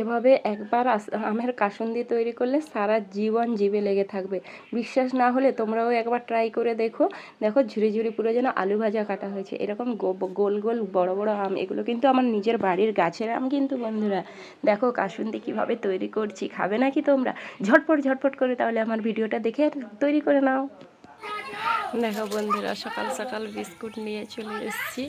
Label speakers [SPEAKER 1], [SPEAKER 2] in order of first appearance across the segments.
[SPEAKER 1] এভাবে একবার আমের কাসুন্দি তৈরি করলে সারা জীবন জিভে লেগে থাকবে। বিশ্বাস না হলে তোমরাও একবার ট্রাই করে দেখো। দেখো ঝুড়ি ঝুড়ি পুরো যেন আলু ভাজা কাটা হয়েছে। এরকম গোল গোল, বড় বড় আম, এগুলো কিন্তু আমার নিজের বাড়ির গাছের আম কিন্তু বন্ধুরা। দেখো কাসুন্দি কীভাবে তৈরি করছি, খাবে নাকি তোমরা? ঝটপট ঝটপট করে তাহলে আমার ভিডিওটা দেখে তৈরি করে নাও। দেখো বন্ধুরা, সকাল সকাল বিস্কুট নিয়ে চলে এসেছি।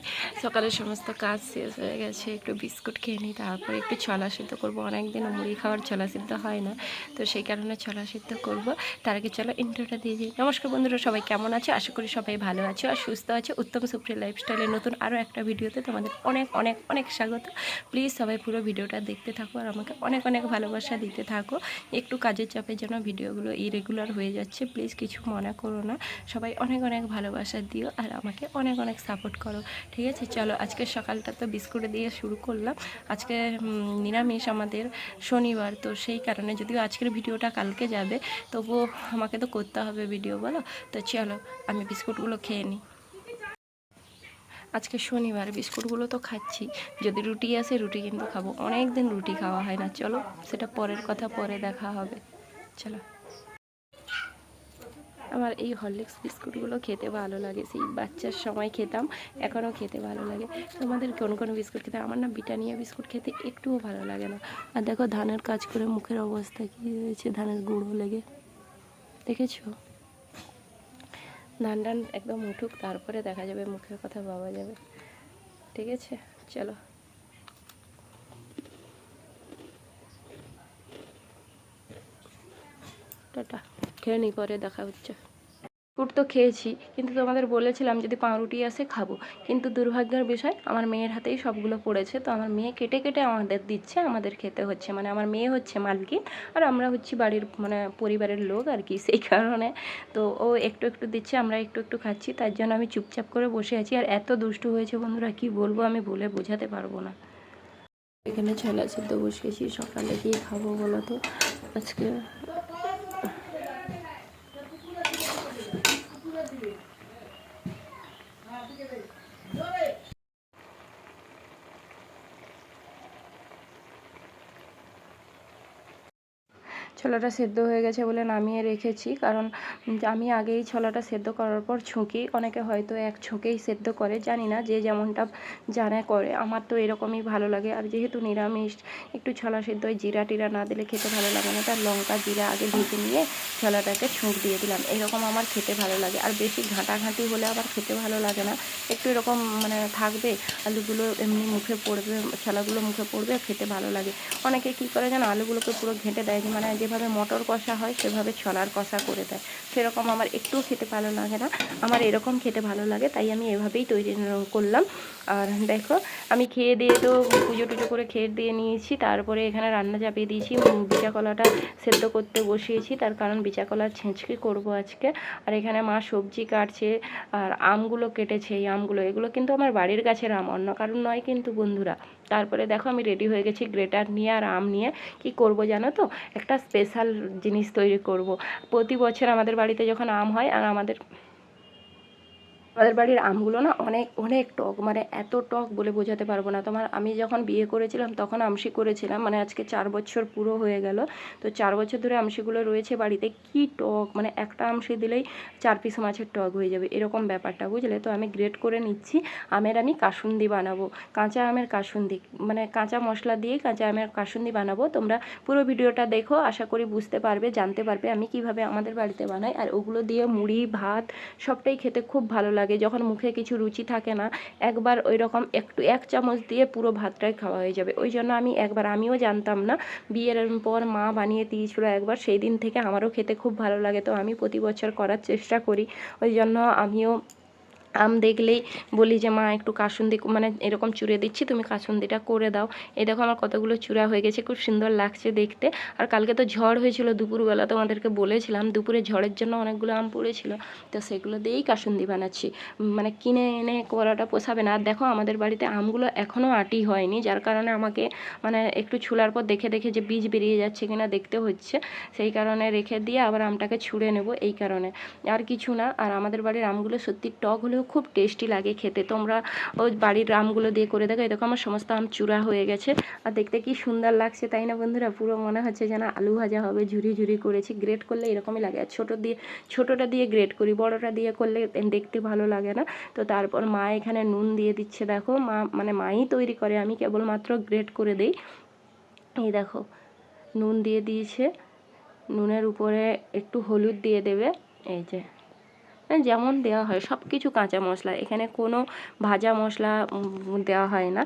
[SPEAKER 1] সকালের সমস্ত কাজ শেষ হয়ে গেছে, একটু বিস্কুট খেয়ে নিই, তারপরে একটু ছলা সিদ্ধ করব। অনেকদিন মুড়ি খাওয়ার ছলা সিদ্ধ হয় না, তো সেই কারণে ছলা সিদ্ধ করব। তার আগে চলো ইন্টারটা দিয়ে দিই। নমস্কার বন্ধুরা, সবাই কেমন আছে? আশা করি সবাই ভালো আছে আর সুস্থ আছে। উত্তম সুপ্রিয় লাইফস্টাইলের নতুন আরও একটা ভিডিওতে তোমাদের অনেক অনেক অনেক স্বাগত। প্লিজ সবাই পুরো ভিডিওটা দেখতে থাকো আর আমাকে অনেক অনেক ভালোবাসা দিতে থাকো। একটু কাজের চাপের জন্য ভিডিওগুলো ইরেগুলার হয়ে যাচ্ছে প্লিজ কিছু মনে করো না। সবাই অনেক অনেক অনেক ভালোবাসা দিও আর আমাকে অনেক অনেক সাপোর্ট করো। ঠিক আছে? চলো, আজকে সকালটা তো বিস্কুট দিয়ে শুরু করলাম। আজকে নিরামিষ আমাদের শনিবার, তো সেই কারণে যদিও আজকের ভিডিওটা কালকে যাবে, তবুও আমাকে তো করতে হবে ভিডিও বলো? তো চলো, আমি বিস্কুটগুলো খেয়ে নিই। আজকে শনিবার, বিস্কুটগুলো তো খাচ্ছি। যদি রুটি আসে, রুটি কিন্তু খাব। অনেক দিন রুটি খাওয়া হয় না। চলো, সেটা পরের কথা, পরে দেখা হবে। চলো। আমার এই হরলিক্স বিস্কুটগুলো খেতে ভালো লাগে। সেই বাচ্চার সময় খেতাম, এখনও খেতে ভালো লাগে। তোমাদের কোন কোন বিস্কুট খেতে? আমার না বিটানিয়া বিস্কুট খেতে একটুও ভালো লাগে না। আর দেখো ধানের কাজ করে মুখের অবস্থা কী হয়েছে, ধানের গুঁড়ো লেগে। দেখেছ? ধান টান একদম উঠুক, তারপরে দেখা যাবে, মুখের কথা ভাবা যাবে। ঠিক আছে? চলো। টাটা। খেয়ে নি, পরে দেখা হচ্ছে। বিস্কুট তো খেয়েছি, কিন্তু তোমাদের বলেছিলাম যদি পাউরুটি আসে খাব। কিন্তু দুর্ভাগ্যের বিষয়, আমার মেয়ের হাতেই সবগুলো পড়েছে, তো আমার মেয়ে কেটে কেটে আমাদের দিচ্ছে, আমাদের খেতে হচ্ছে। মানে আমার মেয়ে হচ্ছে মালকিন, আর আমরা হচ্ছি বাড়ির মানে পরিবারের লোক আর কি, সেই কারণে। তো ও একটু একটু দিচ্ছে, আমরা একটু একটু খাচ্ছি, তার জন্য আমি চুপচাপ করে বসে আছি। আর এত দুষ্টু হয়েছে বন্ধুরা, কি বলব আমি বলে বোঝাতে পারব না। এখানে ছোলা সিদ্ধ বসিয়েছি সকালে কি খাব বলো তো? আজকে ছোলাটা সেদ্ধ হয়ে গেছে বলে নামিয়ে রেখেছি। কারণ আমি আগেই ছোলাটা সেদ্ধ করার পর ছুঁকি অনেকে হয়তো এক ছুঁকেই সেদ্ধ করে, জানি না যে যেমনটা জানে করে। আমার তো এরকমই ভালো লাগে। আর যেহেতু নিরামিষ, একটু ছোলা সেদ্ধ জিরা টিরা না দিলে খেতে ভালো লাগে না। তার লঙ্কা, জিরা আগে ভেজে নিয়ে ছোলাটাকে ছুঁক দিয়ে দিলাম। এরকম আমার খেতে ভালো লাগে। আর বেশি ঘাঁটাঘাঁটি হলে আবার খেতে ভালো লাগে না। একটু এরকম মানে থাকবে, আলুগুলো এমনি মুখে পড়বে, ছোলাগুলো মুখে পড়বে, খেতে ভালো লাগে। অনেকে কী করে যেন আলুগুলোকে পুরো ঘেঁটে দেয়। মানে যেভাবে মটর কষা হয়, সেভাবে ছলার কষা করে দেয়। সেরকম আমার একটুও খেতে ভালো লাগে না। আমার এরকম খেতে ভালো লাগে, তাই আমি এভাবেই তৈরি করলাম। আর দেখো, আমি খেয়ে দিয়ে তো পুজো টুজো করে খেয়ে দিয়ে নিয়েছি। তারপরে এখানে রান্না চাপিয়ে দিয়েছি বিচা কলাটা সেদ্ধ করতে বসিয়েছি। তার কারণ বিচা কলার ছেঁচকি করব আজকে। আর এখানে মা সবজি কাটছে, আর আমগুলো কেটেছে। এই আমগুলো, এগুলো কিন্তু আমার বাড়ির গাছের আম, অন্য কারণ নয় কিন্তু বন্ধুরা। তারপরে দেখো, আমি রেডি হয়ে গেছি গ্রেটার নিয়ে আর আম নিয়ে। কি করব জানো তো? একটা স্পেশাল জিনিস তৈরি করব। প্রতি বছর আমাদের বাড়িতে যখন আম হয় আর আমাদের আমাদের বাড়ির আমগুলো না অনেক অনেক টক মানে এত টক বলে বোঝাতে পারব না। তোমার আমি যখন বিয়ে করেছিলাম তখন আমশি করেছিলাম মানে আজকে চার বছর পুরো হয়ে গেল। তো চার বছর ধরে আমশিগুলো রয়েছে বাড়িতে। কি টক মানে একটা আমশি দিলেই চার পিস মাছের টক হয়ে যাবে, এরকম ব্যাপারটা, বুঝলে? তো আমি গ্রেট করে নিচ্ছি, আমের আমি কাসুন্দি বানাবো। কাঁচা আমের কাসুন্দি মানে কাঁচা মশলা দিয়ে কাঁচা আমের কাসুন্দি বানাবো। তোমরা পুরো ভিডিওটা দেখো, আশা করি বুঝতে পারবে, জানতে পারবে আমি কীভাবে আমাদের বাড়িতে বানাই। আর ওগুলো দিয়ে মুড়ি, ভাত সবটাই খেতে খুব ভালো লাগে। যখন মুখে কিছু রুচি থাকে না, একবার ওই রকম একটু এক চামচ দিয়ে পুরো ভাতটাই খাওয়া হয়ে যাবে। ওই জন্য আমি একবার, আমিও জানতাম না, বিয়ের পর মা বানিয়ে দিয়েছিল একবার, সেই দিন থেকে আমারও খেতে খুব ভালো লাগে। তো আমি প্রতি বছর করার চেষ্টা করি। ওই জন্য আমিও আম দেখলেই বলি যে, মা, একটু কাসুন্দি মানে এরকম চুড়ে দিচ্ছি, তুমি কাসুন্দিটা করে দাও। এই দেখো আমার কতগুলো চূড়া হয়ে গেছে, খুব সুন্দর লাগছে দেখতে। আর কালকে তো ঝড় হয়েছিল দুপুরবেলা, তোমাদেরকে বলেছিলাম, দুপুরে ঝড়ের জন্য অনেকগুলো আম পড়েছিল। তো সেগুলো দিয়েই কাসুন্দি বানাচ্ছি। মানে কিনে এনে করাটা পোষাবে না। আর দেখো, আমাদের বাড়িতে আমগুলো এখনও আটি হয়নি, যার কারণে আমাকে মানে একটু ছুলার পর দেখে দেখে যে বীজ বেরিয়ে যাচ্ছে কিনা দেখতে হচ্ছে। সেই কারণে রেখে দিয়ে আবার আমটাকে ছুঁড়ে নেব, এই কারণে। আর কিছু না, আর আমাদের বাড়ির আমগুলো সত্যি টক হলেও খুব টেস্টি লাগে খেতে। তোমরা ওই বাড়ির আমগুলো দিয়ে করে দেখো। এরকম আমার সমস্ত আম চূড়া হয়ে গেছে। আর দেখতে কি সুন্দর লাগছে, তাই না বন্ধুরা? পুরো মনে হচ্ছে যেন আলু ভাজা হবে, ঝুরি ঝুরি করেছি। গ্রেট করলে এরকমই লাগে। আর ছোটো দিয়ে, ছোটোটা দিয়ে গ্রেট করি, বড়টা দিয়ে করলে দেখতে ভালো লাগে না। তো তারপর মা এখানে নুন দিয়ে দিচ্ছে, দেখো। মা মানে মাই তৈরি করে, আমি কেবলমাত্র গ্রেট করে দিই। এই দেখো, নুন দিয়ে দিয়েছে। নুনের উপরে একটু হলুদ দিয়ে দেবে। এই যে। যেমন দেওয়া হয়। সব কিছু কাঁচা মশলা। এখানে কোনো ভাজা মশলা দেওয়া হয় না।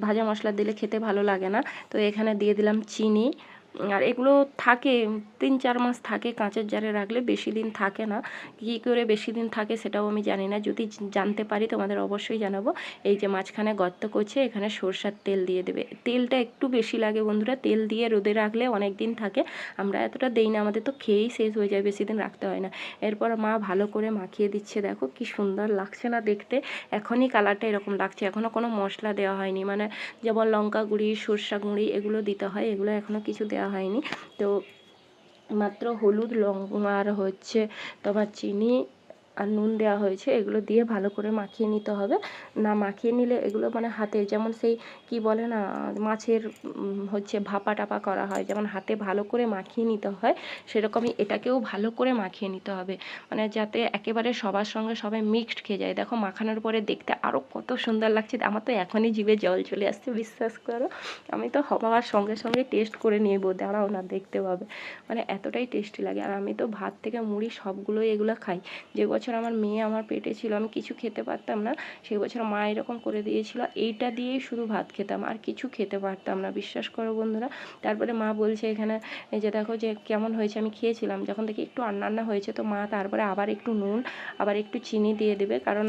[SPEAKER 1] ভাজা মশলা দিলে খেতে ভালো লাগে না। তো এখানে দিয়ে দিলাম চিনি। আর এগুলো থাকে, তিন চার মাস থাকে কাঁচের জারে রাখলে, বেশি দিন থাকে না। কী করে বেশি দিন থাকে সেটাও আমি জানি না। যদি জানতে পারি তোমাদের অবশ্যই জানাব। এই যে মাঝখানে গর্ত করছে, এখানে সরষার তেল দিয়ে দেবে। তেলটা একটু বেশি লাগে বন্ধুরা, তেল দিয়ে রোদে রাখলে অনেক দিন থাকে। আমরা এতটা দেই না, আমাদের তো খেয়েই শেষ হয়ে যায়, বেশি দিন রাখতে হয় না। এরপর মা ভালো করে মাখিয়ে দিচ্ছে, দেখো কি সুন্দর লাগছে না দেখতে। এখনই কালারটা এরকম লাগছে, এখনও কোনো মশলা দেওয়া হয়নি। মানে যেমন লঙ্কা গুঁড়ি, সর্ষা গুঁড়ি এগুলো দিতে হয়, এগুলো এখনও কিছু দেওয়া হয়নি। তো মাত্র হলুদ লং আর হচ্ছে তোমার চিনি আর নুন দেওয়া হয়েছে, এগুলো দিয়ে ভালো করে মাখিয়ে নিতে হবে। না, মাখিয়ে নিলে এগুলো মানে হাতে যেমন সেই কি বলে না, মাছের হচ্ছে ভাপা টাপা করা হয়, যেমন হাতে ভালো করে মাখিয়ে নিতে হয়, সেরকমই এটাকেও ভালো করে মাখিয়ে নিতে হবে। মানে যাতে একেবারে সবার সঙ্গে সবাই মিক্সড খেয়ে যায়। দেখো মাখানোর পরে দেখতে আরও কত সুন্দর লাগছে, আমার তো এখনই জিভে জল চলে আসছে, বিশ্বাস করো। আমি তো হওয়ার সঙ্গে সঙ্গে টেস্ট করে নেব, দাঁড়াও না, দেখতে পাবে। মানে এতটাই টেস্টি লাগে। আর আমি তো ভাত থেকে মুড়ি সবগুলোই এগুলো খাই। যে বছর আমার মেয়ে আমার পেটে ছিল, আমি কিছু খেতে পারতাম না। সেই বছর মা এরকম করে দিয়েছিল, এইটা দিয়েই শুধু ভাত খেতাম, আর কিছু খেতে পারতাম না, বিশ্বাস করো বন্ধুরা। তারপরে মা বলছে এখানে, এই যে দেখো যে কেমন হয়েছে, আমি খেয়েছিলাম। যখন দেখি একটু রান্না হয়েছে, তো মা তারপরে আবার একটু নুন, আবার একটু চিনি দিয়ে দেবে, কারণ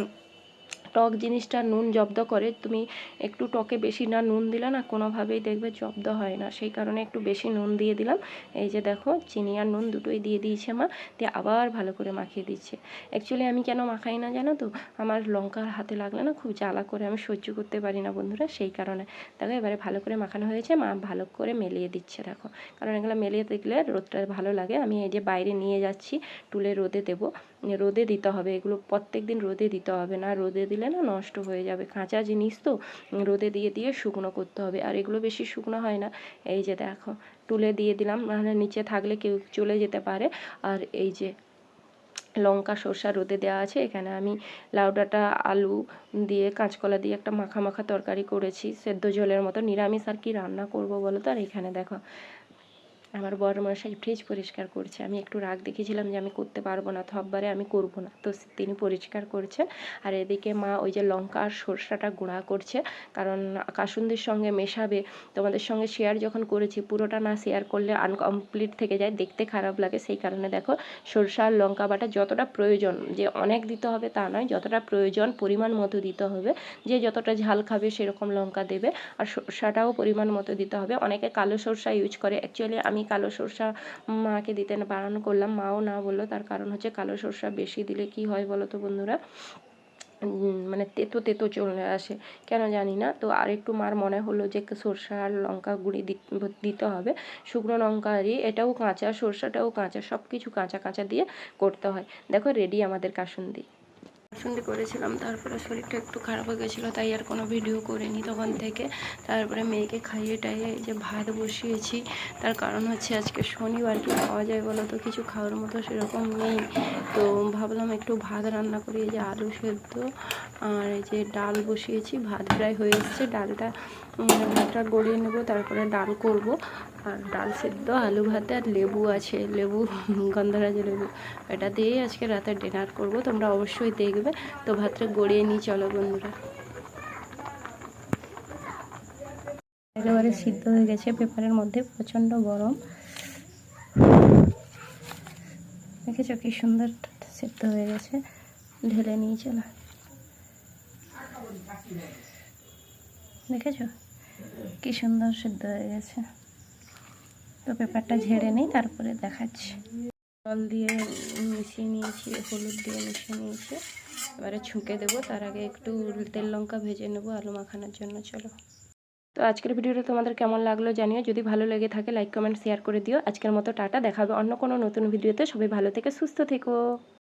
[SPEAKER 1] টক জিনিসটা নুন জব্দ করে, তুমি একটু টকে বেশি না নুন দিলে না কোনোভাবেই দেখবে জব্দ হয় না। সেই কারণে একটু বেশি নুন দিয়ে দিলাম। এই যে দেখো, চিনি আর নুন দুটোই দিয়ে দিয়েছে মা, দিয়ে আবার ভালো করে মাখিয়ে দিচ্ছে। অ্যাকচুয়ালি আমি কেন মাখাই না জানো তো? আমার লঙ্কার হাতে লাগলে না খুব জ্বালা করে আমি সহ্য করতে পারি না বন্ধুরা, সেই কারণে। দেখো এবারে ভালো করে মাখানো হয়েছে, মা ভালো করে মেলিয়ে দিচ্ছে দেখো। কারণ এগুলো মেলিয়ে দেখলে রোদটা ভালো লাগে। আমি এই যে বাইরে নিয়ে যাচ্ছি, টুলে রোদে দেবো। রোদে দিতে হবে, এগুলো প্রত্যেক দিন রোদে দিতে হবে না। রোদে দিলে না নষ্ট হয়ে যাবে। কাঁচা জিনিস তো রোদে দিয়ে দিয়ে শুকনো করতে হবে। আর এগুলো বেশি শুকনো হয় না। এই যে দেখো, তুলে দিয়ে দিলাম। নাহলে নিচে থাকলে কেউ চলে যেতে পারে। আর এই যে লঙ্কা, সর্ষা রোদে দেওয়া আছে। এখানে আমি লাউ ডাঁটা আলু দিয়ে, কাঁচকলা দিয়ে একটা মাখা মাখা তরকারি করেছি। সেদ্ধ জলের মতো নিরামিষ আর কি রান্না করব বলো তো? আর এখানে দেখো আমার বড় মশাই ফ্রিজ পরিষ্কার করছে। আমি একটু রাগ দেখেছিলাম যে আমি করতে পারব না থববারে আমি করব না। তো তিনি পরিষ্কার করছেন আর এদিকে মা ওই যে লঙ্কা আর সরষাটা গুঁড়া করছে। কারণ কাসুন্দির সঙ্গে মেশাবে, তোমাদের সঙ্গে শেয়ার যখন করেছি, পুরোটা না শেয়ার করলে আনকমপ্লিট থেকে যায়, দেখতে খারাপ লাগে। সেই কারণে দেখো, সরষা আর লঙ্কা বাটা যতটা প্রয়োজন, যে অনেক দিতে হবে তা নয়, যতটা প্রয়োজন পরিমাণ মতো দিতে হবে। যে যতটা ঝাল খাবে সেরকম লঙ্কা দেবে। আর সরষাটাও পরিমাণ মতো দিতে হবে। অনেকে কালো সরষা ইউজ করে। অ্যাকচুয়ালি আমি কালো সরষা মাকে দিতে বারণ করলাম, মাও না বলল। তার কারণ হচ্ছে কালো সরষা বেশি দিলে কি হয় বলো তো বন্ধুরা মানে তেতো তেতো চলে আসে। কেন জানি না? তো আর একটু মার মনে হলো যে সরষা আর লঙ্কা গুঁড়ি দিতে হবে। শুকনো লঙ্কারই এটাও কাঁচা, সরষাটাও কাঁচা সব কিছু কাঁচা কাঁচা দিয়ে করতে হয়। দেখো রেডি আমাদের কাসুন্দি। কাসুন্দি করেছিলাম। তারপরে শরীরটা একটু খারাপ হয়ে গেছিল, তাই আর কোনো ভিডিও করিনি তখন থেকে। তারপরে মেয়েকে খাইয়ে টাইয়ে যে ভাত বসিয়েছি। তার কারণ হচ্ছে আজকে শনিবার, কি খাওয়া যায় বলো তো? কিছু খাওয়ার মতো সেরকম নেই। তো ভাবলাম একটু ভাত রান্না করি, এই যে আলু সেদ্ধ আর এই যে ডাল বসিয়েছি। ভাত প্রায় হয়ে এসছে। ডালটা ভাতটা গড়িয়ে নেব, তারপরে ডাল করব। আর ডাল সেদ্ধ, আলু ভাতে আর লেবু আছে। লেবু, গন্ধরাজ লেবু। এটা দিয়েই আজকে রাতে ডিনার করব। তোমরা অবশ্যই দেখবে। তো ভাতটা গড়িয়ে নিয়ে চলো বন্ধুরা। একেবারে সিদ্ধ হয়ে গেছে পেপারের মধ্যে, প্রচণ্ড গরম। দেখেছ কি সুন্দর সিদ্ধ হয়ে গেছে, ঢেলে নিয়ে চলো। দেখেছ কি সুন্দর সিদ্ধ হয়ে গেছে। তো পেপারটা ঝেড়ে নিই, তারপরে দেখাচ্ছি। জল দিয়ে মিশিয়ে নিয়েছি, হলুদ দিয়ে মিশিয়ে নিয়েছি। এবারে ছুঁকে দেবো। তার আগে একটু তেল লঙ্কা ভেজে নেব আলু মাখানোর জন্য। চলো। তো আজকের ভিডিওটা তোমাদের কেমন লাগল জানিও। যদি ভালো লেগে থাকে লাইক কমেন্ট শেয়ার করে দিও। আজকের মতো টাটা। দেখাবে অন্য কোনো নতুন ভিডিওতে। সবাই ভালো থেকে সুস্থ থেকো।